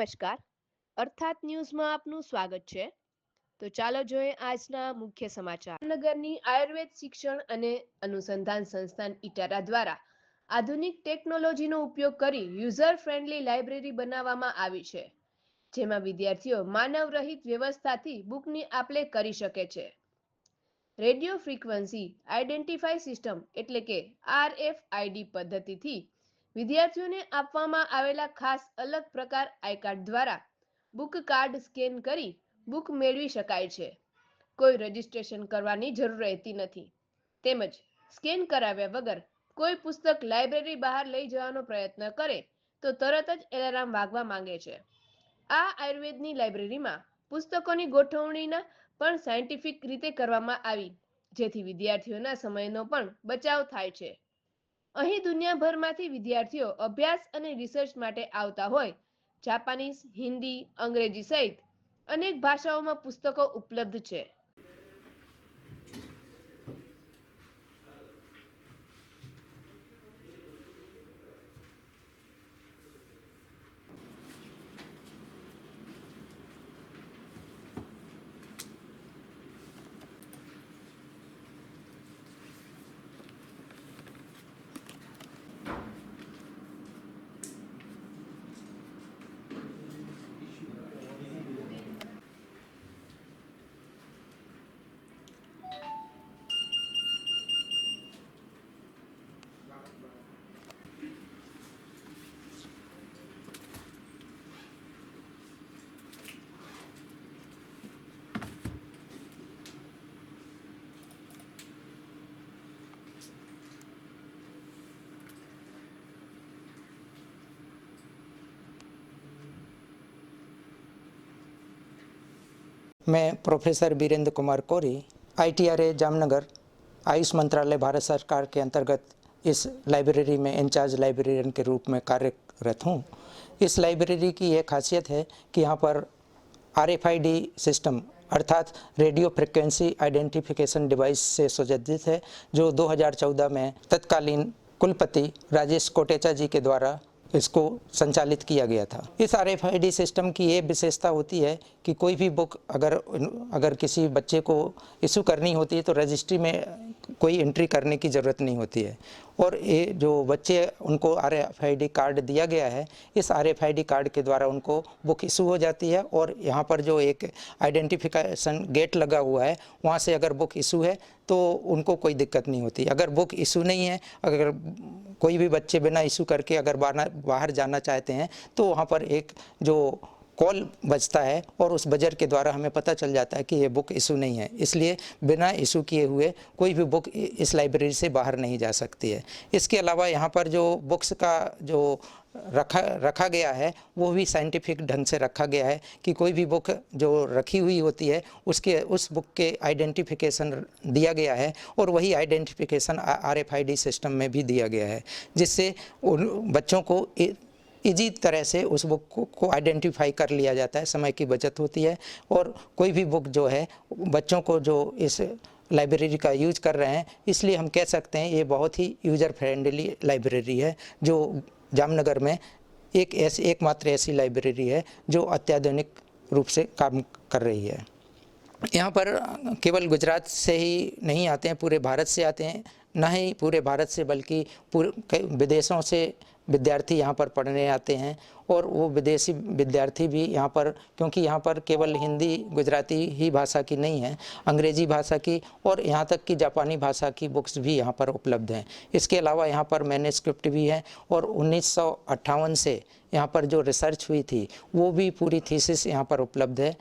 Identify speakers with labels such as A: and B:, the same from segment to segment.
A: નમસ્કાર. અર્થાત ન્યૂઝમાં આપનું સ્વાગત છે. તો ચાલો જોઈએ આજના મુખ્ય સમાચાર. નગરની આયુર્વેદ શિક્ષણ અને અનુસંધાન સંસ્થાન ઇટારા દ્વારા આધુનિક ટેકનોલોજીનો ઉપયોગ કરી યુઝર ફ્રેન્ડલી લાઇબ્રેરી બનાવવામાં આવી છે, જેમાં વિદ્યાર્થીઓ માનવ રહિત વ્યવસ્થાથી બુકની આપલે કરી શકે છે. રેડિયો ફ્રીક્વન્સી આઇડેન્ટિફાઈ સિસ્ટમ એટલે કે આરએફઆઈડી પદ્ધતિથી વિદ્યાર્થીઓને આપવામાં આવેલા ખાસ અલગ પ્રકાર આઈ કાર્ડ દ્વારા બુક કાર્ડ સ્કેન કરી બુક મેળવી શકાય છે. કોઈ રજિસ્ટ્રેશન કરવાની જરૂર રહેતી નથી. તેમજ સ્કેન કરાવ્યા વગર કોઈ પુસ્તક લાઇબ્રેરી બહાર લઈ જવાનો પ્રયત્ન કરે તો તરત જ એલાર્મ વાગવા માંગે છે. આ આયુર્વેદની લાઇબ્રેરીમાં પુસ્તકોની ગોઠવણીના પણ સાયન્ટિફિક રીતે કરવામાં આવી, જેથી વિદ્યાર્થીઓના સમયનો પણ બચાવ થાય છે. અહીં દુનિયાભરમાંથી વિદ્યાર્થીઓ અભ્યાસ અને રિસર્ચ માટે આવતા હોય. જાપાનીઝ હિન્દી અંગ્રેજી સહિત અનેક ભાષાઓમાં પુસ્તકો ઉપલબ્ધ છે.
B: मैं प्रोफेसर बीरेंद्र कुमार कोरी आई जामनगर, आयुष मंत्रालय, भारत सरकार के अंतर्गत इस लाइब्रेरी में इंचार्ज लाइब्रेरियन के रूप में कार्यरत हूँ। इस लाइब्रेरी की यह खासियत है कि यहाँ पर आर सिस्टम अर्थात रेडियो फ्रिक्वेंसी आइडेंटिफिकेशन डिवाइस से सुसज्जित है, जो 2014 में तत्कालीन कुलपति राजेश कोटेचा जी के द्वारा इसको संचालित किया गया था। इस आर एफ़ सिस्टम की ये विशेषता होती है कि कोई भी बुक अगर अगर किसी बच्चे को इशू करनी होती है तो रजिस्ट्री में कोई एंट्री करने की ज़रूरत नहीं होती है। और ये जो बच्चे उनको R F I D card दिया गया है, इस R F I D card के द्वारा उनको बुक इशू हो जाती है और यहाँ पर जो एक आइडेंटिफिकेशन गेट लगा हुआ है, वहाँ से अगर बुक इशू है तो उनको कोई दिक्कत नहीं होती। अगर बुक इशू नहीं है, अगर कोई भी बच्चे बिना इशू करके अगर बाहर जाना चाहते हैं तो वहाँ पर एक जो कॉल बजता है और उस बजर के द्वारा हमें पता चल जाता है कि ये बुक इशू नहीं है। इसलिए बिना इशू किए हुए कोई भी बुक इस लाइब्रेरी से बाहर नहीं जा सकती है। इसके अलावा यहाँ पर जो बुक्स का जो रखा रखा गया है, वो भी साइंटिफिक ढंग से रखा गया है कि कोई भी बुक जो रखी हुई होती है, उसके, उस बुक के आइडेंटिफिकेशन दिया गया है और वही identification R F I D system में भी दिया गया है, जिससे उन बच्चों को इजी तरह से उस बुक को, को आइडेंटिफाई कर लिया जाता है। समय की बचत होती है और कोई भी बुक जो है बच्चों को जो इस लाइब्रेरी का यूज़ कर रहे हैं इसलिए हम कह सकते हैं ये बहुत ही यूज़र फ्रेंडली लाइब्रेरी है जो जामनगर में एक ऐसी एकमात्र ऐसी लाइब्रेरी है जो अत्याधुनिक रूप से काम कर रही है। यहाँ पर केवल गुजरात से ही नहीं आते हैं पूरे भारत से आते हैं न ही पूरे भारत से बल्कि पूरे विदेशों से विद्यार्थी यहाँ पर पढ़ने आते हैं और वो विदेशी विद्यार्थी भी यहाँ पर, क्योंकि यहाँ पर केवल हिंदी, गुजराती ही भाषा की नहीं है, अंग्रेज़ी भाषा की और यहाँ तक कि जापानी भाषा की बुक्स भी यहाँ पर उपलब्ध हैं। इसके अलावा यहाँ पर मैंने स्क्रिप्ट भी है और उन्नीस सौ अट्ठावन से यहाँ पर जो रिसर्च हुई थी, वो भी पूरी थीसिस यहाँ पर उपलब्ध है।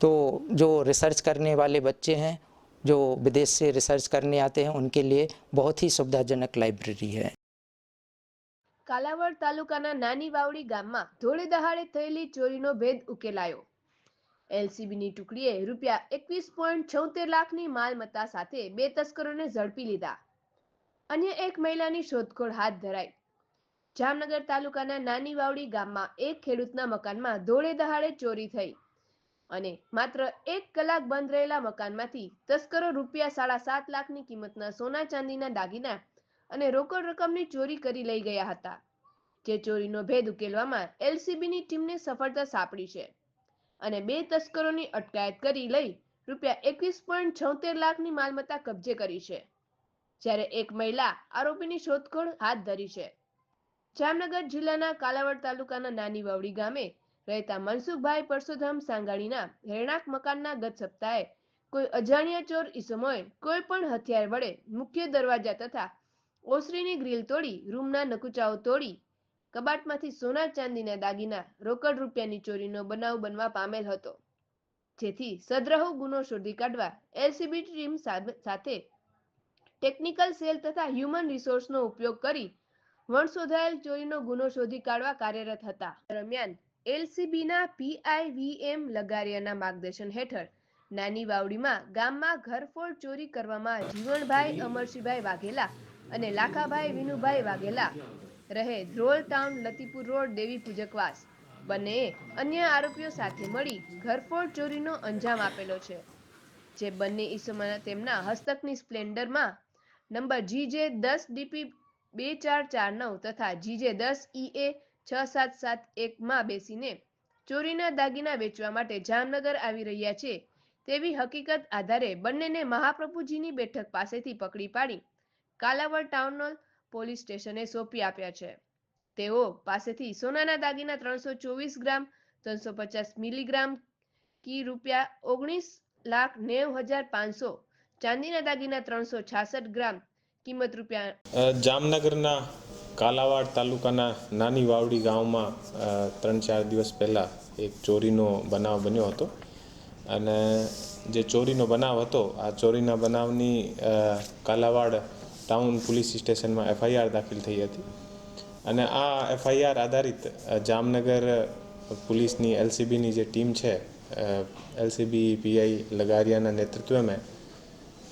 B: तो जो रिसर्च करने वाले बच्चे हैं, जो विदेश से रिसर्च करने आते हैं, उनके लिए बहुत ही सुविधाजनक लाइब्रेरी है।
A: કાલાવડ તાલુકાના નાની વાવડી ગામમાં ધોળે દહાડે થયેલી ચોરીનો ભેદ ઉકેલાયો. એલસીબીની ટુકડીએ રૂપિયા એકવીસ પોઈન્ટ છોતેર લાખની માલમત્તા સાથે બે તસ્કરોને ઝડપી લીધા. અન્ય એક મહિલાની શોધખોળ હાથ ધરાઈ. જામનગર તાલુકાના નાની વાવડી ગામમાં એક ખેડૂતના મકાનમાં ધોળે દહાડે ચોરી થઈ અને માત્ર એક કલાક બંધ રહેલા મકાનમાંથી તસ્કરો રૂપિયા સાડા સાત લાખની કિંમતના સોના ચાંદીના દાગીના અને રોકડ રકમની ચોરી કરી લઈ ગયા હતા, જે ચોરીનો ભેદ ઉકેલવામાં એલસીબીની ટીમને સફળતા સાંપડી છે. અને બે તસ્કરોની અટકાયત કરી લઈ રૂપિયા એકવીસ પોઈન્ટ છોતેર લાખની માલમત્તા કબજે કરી છે, જ્યારે એક મહિલા આરોપીની શોધખોળ હાથ ધરી છે. જામનગર જિલ્લાના કાલાવડ તાલુકાના નાની વાવડી ગામે રહેતા મનસુખભાઈ પરસોધામ સાંગાણીના રહેણાંક મકાનના ગત સપ્તાહે કોઈ અજાણ્યા ચોર ઈસમોએ કોઈ પણ હથિયાર વડે મુખ્ય દરવાજા તથા ઓસરીની ગ્રીલ તોડી, રૂમના નકુચાઓ તોડી, કબાટમાંથી સોના ચાંદીના દાગીના, રોકડ રૂપિયાની ચોરીનો બનાવ બનવા પામેલ હતો. જેથી સદ્રહો ગુનો શોધી કાઢવા એલસીબી ટીમ સાથે ટેકનિકલ સેલ તથા હ્યુમન રિસોર્સનો ઉપયોગ કરી વણશોધાયેલ ચોરીનો ગુનો શોધી કાઢવા કાર્યરત હતા. દરમિયાન એલસીબીના પીઆઈવીએમ લગારિયાના માર્ગદર્શન હેઠળ નાની વાવડીમાં ગામમાં ઘરફોડ ચોરી કરવામાં જીવણભાઈ અમરસિંહભાઈ વાઘેલા અને લાખાભાઈ વિનુભાઈ વાઘેલા રહે ધ્રોલ ટાઉન લતીપુર રોડ દેવી પૂજકવાસ બંનેએ અન્ય આરોપીઓ સાથે મળી ઘરફોડ ચોરીનો અંજામ આપેલો છે. જે બંને ઈસમોના તેમના હસ્તકની સ્પ્લેન્ડરમાં નંબર જીજે દસ ડીપી બે ચાર ચાર નવ તથા જીજે દસ ઈએ છ સાત સાત એકમાં બેસીને ચોરીના દાગીના વેચવા માટે જામનગર આવી રહ્યા છે. તેવી હકીકત આધારે બંનેને મહાપ્રભુજીની બેઠક પાસેથી પકડી પાડી કાલાવડ ટાઉન પોલીસ સ્ટેશને સોંપી આપ્યા છે. તેઓ પાસેથી સોનાના દાગીના ત્રણસો ચોવીસ ગ્રામ, ત્રણસો પચાસ મિલીગ્રામ કી રૂપિયા ઓગણીસ લાખ નેવ હજાર પાંચસો, ચાંદીના દાગીના ત્રણસો છાસઠ ગ્રામ, કિંમત રૂપિયા
C: જામનગરના કાલાવાડ તાલુકાના નાની વાવડી ગામમાં ત્રણ ચાર દિવસ પહેલાં એક ચોરીનો બનાવ બન્યો હતો. અને જે ચોરીનો બનાવ હતો, આ ચોરીના બનાવની કાલાવાડ ટાઉન પોલીસ સ્ટેશનમાં એફઆઈઆર દાખલ થઈ હતી. અને આ એફઆઈઆર આધારિત જામનગર પોલીસની એલસીબીની જે ટીમ છે એલસીબી પીઆઈ લગારિયાના નેતૃત્વમાં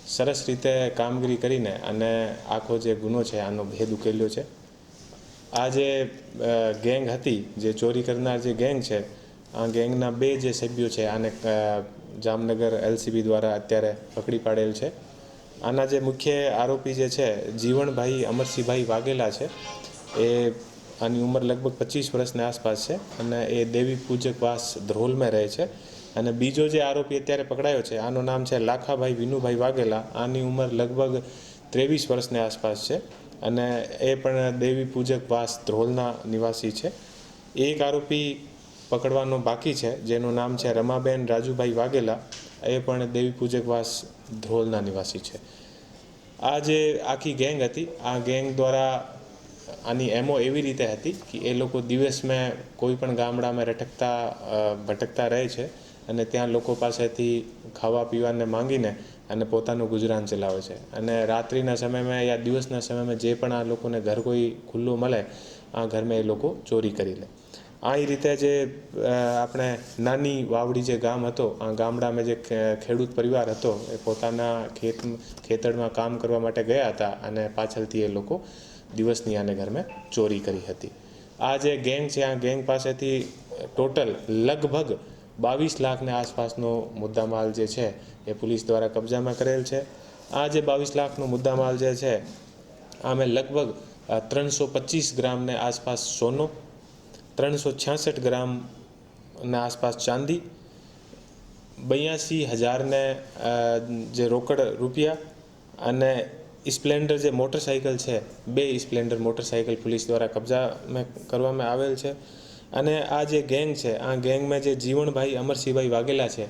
C: સરસ રીતે કામગીરી કરીને અને આખો જે ગુનો છે, આનો ભેદ ઉકેલ્યો છે. આ જે ગેંગ હતી, જે ચોરી કરનાર જે ગેંગ છે, આ ગેંગના બે જે સભ્યો છે, આને જામનગર એલસીબી દ્વારા અત્યારે પકડી પાડેલ છે. આના જે મુખ્ય આરોપી જે છે જીવણભાઈ અમરસિંહભાઈ વાઘેલા છે, એ આની ઉંમર લગભગ પચીસ વર્ષની આસપાસ છે અને એ દેવી પૂજક વાસ ધ્રોલમાં રહે છે. અને બીજો જે આરોપી અત્યારે પકડાયો છે, આનું નામ છે લાખાભાઈ વિનુભાઈ વાઘેલા. આની ઉંમર લગભગ ત્રેવીસ વર્ષની આસપાસ છે અને એ પણ દેવી પૂજક વાસ ધ્રોલના નિવાસી છે. એક આરોપી પકડવાનો બાકી છે, જેનું નામ છે રમાબેન રાજુભાઈ વાઘેલા. એ પણ દેવી પૂજક વાસ ધ્રોલના નિવાસી છે. આ જે આખી ગેંગ હતી, આ ગેંગ દ્વારા આની એમો એવી રીતે હતી કે એ લોકો દિવસમાં કોઈ પણ ગામડામાં રટકતા ભટકતા રહે છે અને ત્યાં લોકો પાસેથી ખાવા પીવાને માંગીને અને પોતાનું ગુજરાન ચલાવે છે. અને રાત્રિના સમયમાં યા દિવસના સમયમાં જે પણ આ લોકોને ઘર કોઈ ખુલ્લું મળે, આ ઘરમાં એ લોકો ચોરી કરી લે. આ રીતે જે આપણે નાની વાવડી જે ગામ હતો, આ ગામડામાં જે ખેડૂત પરિવાર હતો, એ પોતાના ખેત, ખેતરમાં કામ કરવા માટે ગયા હતા અને પાછળથી એ લોકો દિવસની આને ઘરમાં ચોરી કરી હતી. આ જે ગેંગ છે, આ ગેંગ પાસેથી ટોટલ લગભગ બાવીસ લાખને આસપાસનો મુદ્દામાલ જે છે, એ પોલીસ દ્વારા કબજામાં કરેલ છે. આ જે બાવીસ લાખનો મુદ્દામાલ જે છે, આમે લગભગ ત્રણસો પચીસ ગ્રામને આસપાસ સોનો ત્રણસો છાસઠ ગ્રામના આસપાસ ચાંદી, બયાસી હજારને જે રોકડ રૂપિયા અને સ્પ્લેન્ડર જે મોટરસાઇકલ છે, બે સ્પ્લેન્ડર મોટરસાઇકલ પોલીસ દ્વારા કબજામાં કરવામાં આવેલ છે. અને આ જે ગેંગ છે, આ ગેંગમાં જે જીવણભાઈ અમરસિંહભાઈ વાઘેલા છે,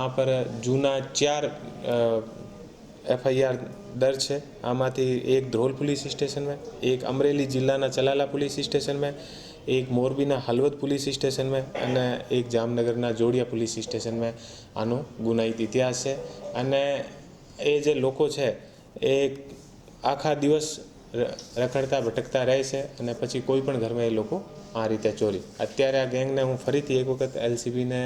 C: આ પર જૂના ચાર એફઆઈઆર દર છે. આમાંથી એક ધ્રોલ પોલીસ સ્ટેશનમાં, એક અમરેલી જિલ્લાના ચલાલા પોલીસ સ્ટેશનમાં એક મોરબીના હલવદ પોલીસ સ્ટેશનમાં અને એક જામનગરના જોડિયા પોલીસ સ્ટેશનમાં આનો ગુનાહિત ઇતિહાસ છે. અને એ જે લોકો છે, એ આખા દિવસ રખડતા, ભટકતા રહે છે અને પછી કોઈ પણ ઘરમાં એ લોકો આ રીતે ચોરી. અત્યારે આ ગેંગને હું ફરીથી એક વખત એલસીબીને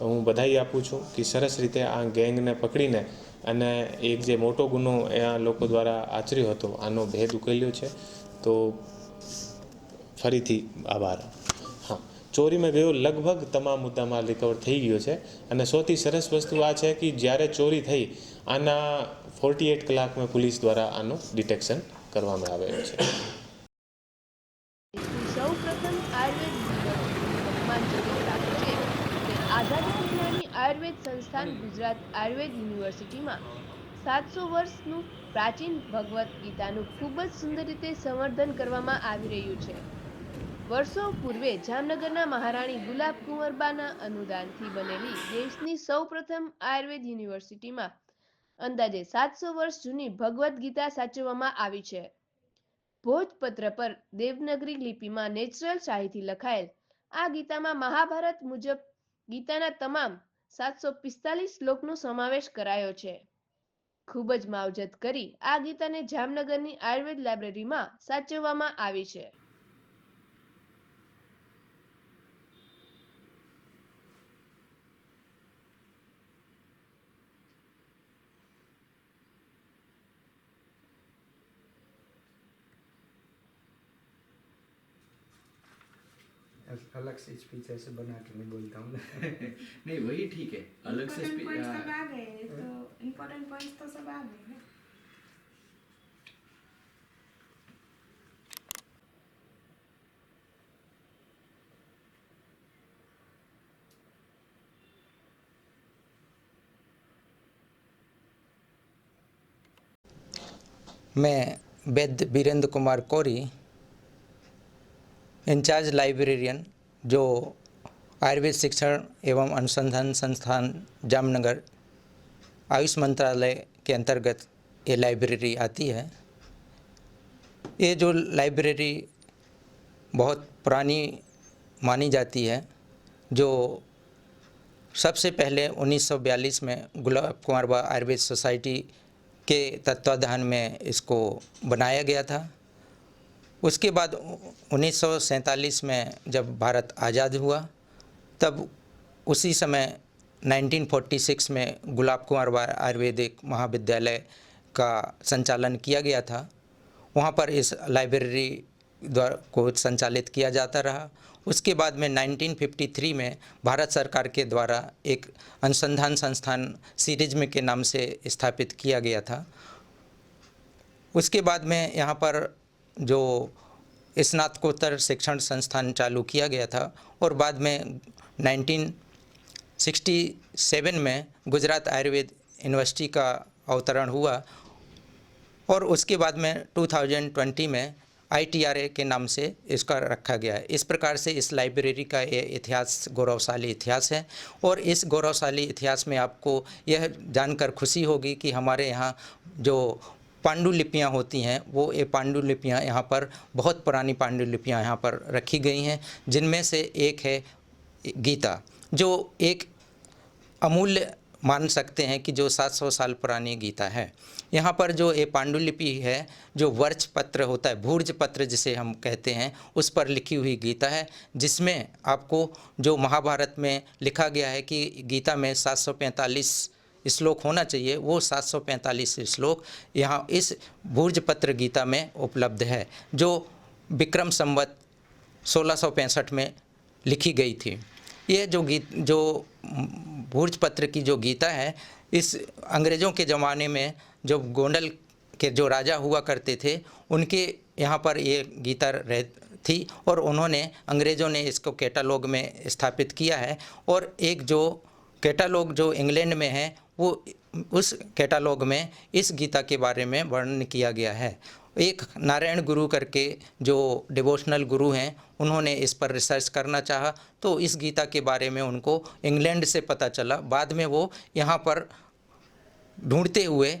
C: હું બધાઈ આપું છું કે સરસ રીતે આ ગેંગને પકડીને અને એક જે મોટો ગુનો એ આ લોકો દ્વારા આચર્યો હતો, આનો ભેદ ઉકેલ્યો છે. તો ફરીથી આભાર. હા, ચોરીમાં ગયો લગભગ તમામ મુદ્દામાં રિકવર થઈ ગયો છે અને સૌથી સરસ વસ્તુ આ છે કે જ્યારે ચોરી થઈ, આના ફોર્ટી એટ કલાકમાં પોલીસ દ્વારા આનું ડિટેક્શન કરવામાં આવેલું છે.
A: આઝાદ વિજ્ઞાની આયુર્વેદ સંસ્થાન ગુજરાત આયુર્વેદ યુનિવર્સિટીમાં સાતસો વર્ષનું પ્રાચીન ભગવદ્ ગીતાનું ખૂબ જ સુંદર રીતે સંવર્ધન કરવામાં આવી રહ્યું છે. વર્ષો પૂર્વે જામનગરના મહારાણી ગુલાબ કુંવરબાના અનુદાનથી બનેલી દેશની સૌપ્રથમ આયુર્વેદ યુનિવર્સિટીમાં અંદાજે સાતસો વર્ષ જૂની ભગવદ્ ગીતા સાચવવામાં આવી છે. ભોજપત્ર પર દેવનગરી લિપિમાં નેચરલ શાહીથી લખાયેલ આ ગીતામાં મહાભારત મુજબ ગીતાના તમામ સાતસો પિસ્તાલીસ શ્લોકનો સમાવેશ કરાયો છે. ખૂબ જ માવજત કરી આ ગીતાને જામનગરની આયુર્વેદ લાઇબ્રેરીમાં સાચવવામાં આવી છે.
B: अलग से स्पीच ऐसे बना के नहीं बोलता हूँ।
D: नहीं वही ठीक है। अलग से
E: इम्पोर्टेंट
D: स्पी-
E: पॉइंट्स
D: आ,
E: सब आ गए तो इम्पोर्टेंट पॉइंट्स तो सब आ गए
B: मैं वैद्य वीरेंद्र कुमार कोरी इंचार्ज लाइब्रेरियन जो आयुर्वेद शिक्षण एवं अनुसंधान संस्थान जामनगर आयुष मंत्रालय के अंतर्गत ये लाइब्रेरी आती है। ये जो लाइब्रेरी बहुत पुरानी मानी जाती है, जो सबसे पहले 1942 में गुलाब कुमार बा आयुर्वेद सोसाइटी के तत्वाधान में इसको बनाया गया था। उसके बाद उन्नीस सौ सैंतालीस में जब भारत आज़ाद हुआ, तब उसी समय 1946 में गुलाब कुंवरबा आयुर्वेदिक महाविद्यालय का संचालन किया गया था। वहाँ पर इस लाइब्रेरी द्वारा को संचालित किया जाता रहा। उसके बाद में 1953 में भारत सरकार के द्वारा एक अनुसंधान संस्थान सीरिज्म के नाम से स्थापित किया गया था। उसके बाद में यहाँ पर जो स्नातकोत्तर शिक्षण संस्थान चालू किया गया था और बाद में 1967 में गुजरात आयुर्वेद यूनिवर्सिटी का अवतरण हुआ और उसके बाद में 2020 में आई के नाम से इसका रखा गया है। इस प्रकार से इस लाइब्रेरी का ये इतिहास, गौरवशाली इतिहास है और इस गौरवशाली इतिहास में आपको यह जानकर खुशी होगी कि हमारे यहाँ जो पांडुलिपियाँ होती हैं, वो ये पांडुलिपियाँ यहाँ पर, बहुत पुरानी पांडुलिपियाँ यहाँ पर रखी गई हैं, जिनमें से एक है गीता, जो एक अमूल्य मान सकते हैं कि जो 700 साल पुरानी गीता है। यहाँ पर जो ये पांडुलिपि है, जो वर्च पत्र होता है, भूर्ज पत्र जिसे हम कहते हैं, उस पर लिखी हुई गीता है, जिसमें आपको जो महाभारत में लिखा गया है कि गीता में 745 श्लोक होना चाहिए, वो 745 श्लोक यहाँ इस भूर्ज पत्र गीता में उपलब्ध है, जो विक्रम संवत 1665 में लिखी गई थी। ये जो गीत, जो भूर्ज पत्र की जो गीता है, इस अंग्रेज़ों के ज़माने में जो गोंडल के जो राजा हुआ करते थे, उनके यहाँ पर ये गीता रह, थी और उन्होंने अंग्रेज़ों ने इसको कैटालॉग में स्थापित किया है और एक जो कैटालॉग जो इंग्लैंड में है, वो उस कैटालॉग में इस गीता के बारे में वर्णन किया गया है। एक नारायण गुरु करके जो डिवोशनल गुरु हैं, उन्होंने इस पर रिसर्च करना चाहा तो इस गीता के बारे में उनको इंग्लैंड से पता चला। बाद में वो यहाँ पर ढूंढते हुए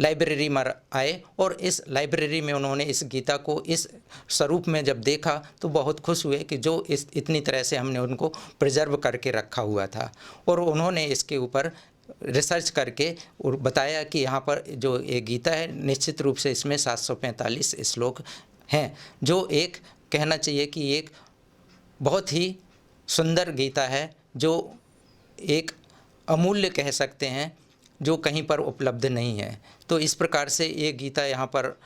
B: लाइब्रेरी में आए और इस लाइब्रेरी में उन्होंने इस गीता को इस स्वरूप में जब देखा तो बहुत खुश हुए कि जो इस, इतनी तरह से हमने उनको प्रिजर्व करके रखा हुआ था। और उन्होंने इसके ऊपर रिसर्च करके और बताया कि यहाँ पर जो ये गीता है, निश्चित रूप से इसमें 745 श्लोक हैं, जो एक कहना चाहिए कि एक बहुत ही सुंदर गीता है, जो एक अमूल्य कह सकते हैं जो कहीं पर उपलब्ध नहीं है। तो इस प्रकार से ये गीता यहाँ पर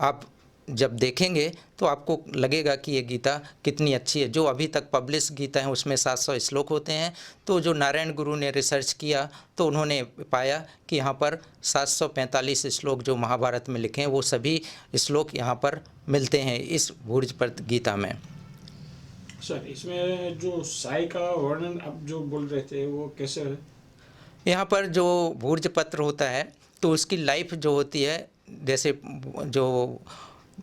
B: आप जब देखेंगे तो आपको लगेगा कि ये गीता कितनी अच्छी है। जो अभी तक पब्लिश गीता है उसमें 700 श्लोक होते हैं। तो जो नारायण गुरु ने रिसर्च किया तो उन्होंने पाया कि यहाँ पर 745 श्लोक जो महाभारत में लिखे हैं वो सभी श्लोक यहाँ पर मिलते हैं इस भूर्ज पर गीता में।
F: सर, इसमें जो साई का वर्णन आप जो बोल रहे थे वो कैसे है?
B: यहाँ पर जो भूर्ज पत्र होता है तो उसकी लाइफ जो होती है, जैसे जो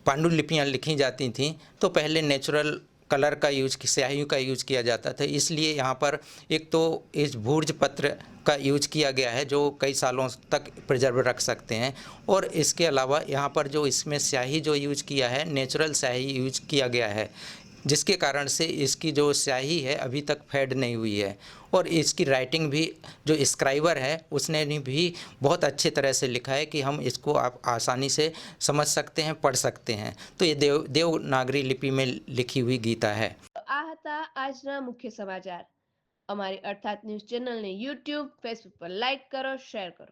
B: पांडुलिपियाँ लिखी जाती थीं तो पहले नेचुरल कलर का यूज़ स्याहियों का यूज़ किया जाता था। इसलिए यहाँ पर एक तो इस भूर्ज पत्र का यूज़ किया गया है, जो कई सालों तक प्रिजर्व रख सकते हैं। और इसके अलावा यहाँ पर जो इसमें स्याही जो यूज़ किया है नेचुरल स्याही यूज़ किया गया है जिसके कारण से इसकी जो स्याही है अभी तक फेड नहीं हुई है और इसकी राइटिंग भी जो स्क्राइबर है उसने ने भी बहुत अच्छे तरह से लिखा है कि हम इसको आप आसानी से समझ सकते हैं पढ़ सकते हैं तो ये देव देवनागरी लिपि में लिखी हुई गीता है
A: તો આ હતા આજના મુખ્ય સમાચાર અમારી અર્થાત ન્યૂઝ ચેનલને યુટ્યુબ ફેસબુક પર લાઇક કરો શેર કરો